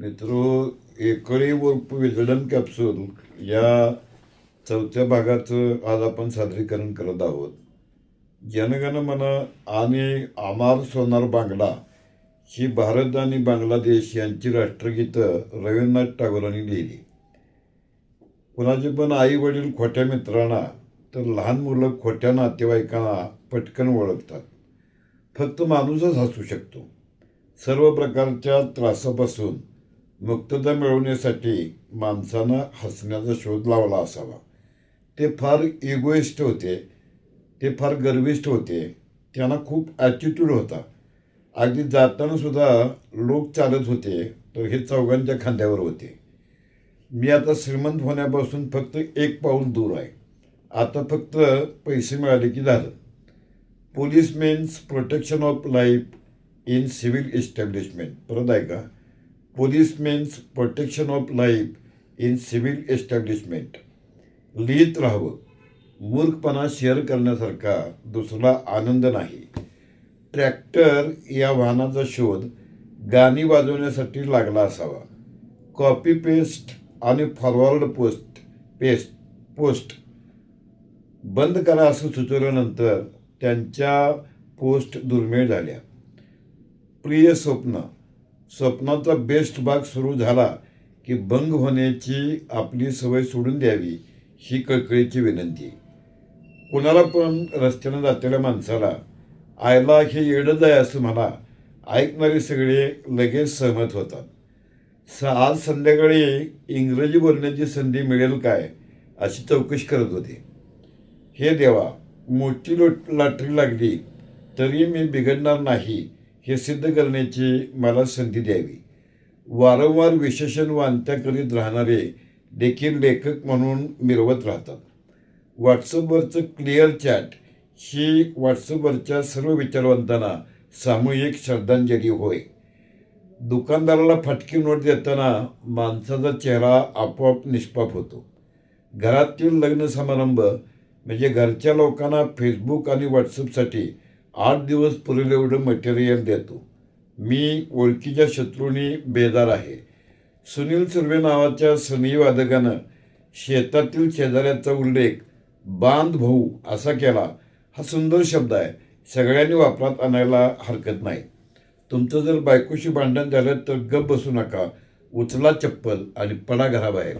मित्रो एकरी व विजडन कॅप्सूल या चौथ्या भागाचं आज आपण सादरीकरण करत आहोत. जनगण मन आणि आमार सोनार बांगला ही भारत आणि बांगलादेश यांची राष्ट्रगीतं रवींद्रनाथ टागोरांनी लिहिली. कुणाचे पण आई वडील खोट्या मित्रांना तर लहान मुलं खोट्या नातेवाईकांना पटकन ओळखतात. फक्त माणूसच हसू शकतो. सर्व प्रकारच्या त्रासापासून मुक्तता मिळवण्यासाठी माणसानं हसण्याचा शोध लावला असावा. ते फार इगोइस्ट होते ते फार गर्विष्ट होते त्यांना खूप ॲटिट्यूड होता. अगदी जाताना सुद्धा लोक चालत होते तर हे चौघांच्या खांद्यावर होते. मी आता श्रीमंत होण्यापासून फक्त एक पाऊल दूर आहे. आता फक्त पैसे मिळाले की झालं. Police men's protection of life in civil establishment परत आहे का? Police men's protection of life in civil establishment लिहित राहावं. मूर्खपणा शेअर करण्यासारखा दुसरा आनंद नाही. ट्रॅक्टर या वाहनाचा शोध गाणी वाजवण्यासाठी लागला असावा. कॉपी पेस्ट आणि फॉरवर्ड पोस्ट पेस्ट पोस्ट बंद करा असं सुचवल्यानंतर त्यांच्या पोस्ट दुर्मिळ झाल्या. प्रिय स्वप्न स्वप्नाचा बेस्ट भाग सुरू झाला की भंग होण्याची आपली सवय सोडून द्यावी ही कळकळीची विनंती. कुणाला पण रस्त्यानं जातेल्या माणसाला आयला हे येडच आहे असं म्हणा ऐकणारे सगळे लगेच सहमत होतात. स आज संध्याकाळी इंग्रजी बोलण्याची संधी मिळेल काय अशी चौकशी करत होते. हे देवा मोठी लोट लाटरी लागली तरी मी बिघडणार नाही हे सिद्ध करण्याची मला संधी द्यावी. वारंवार विशेषण वांत्या करीत राहणारे देखील लेखक म्हणून मिरवत राहतात. व्हॉट्सअपवरचं क्लिअर चॅट ही व्हॉट्सअपवरच्या सर्व विचारवंतांना सामूहिक श्रद्धांजली होय. दुकानदाराला फटकी नोट देताना माणसाचा चेहरा आपोआप निष्पाप होतो. घरातील लग्न समारंभ म्हणजे घरच्या लोकांना फेसबुक आणि व्हॉट्सअपसाठी आठ दिवस पुरेल एवढं मटेरियल देतो. मी ओळखीच्या शत्रूंनी बेदार आहे. सुनील सुर्वे नावाच्या सनीवादकानं शेतातील शेजाऱ्याचा उल्लेख बांध भाऊ असा केला. हा सुंदर शब्द आहे. सगळ्यांनी वापरात आणायला हरकत नाही. तुमचं जर बायकोशी भांडण झालं तर गप बसू नका. उचला चप्पल आणि पडा घराबाहेर.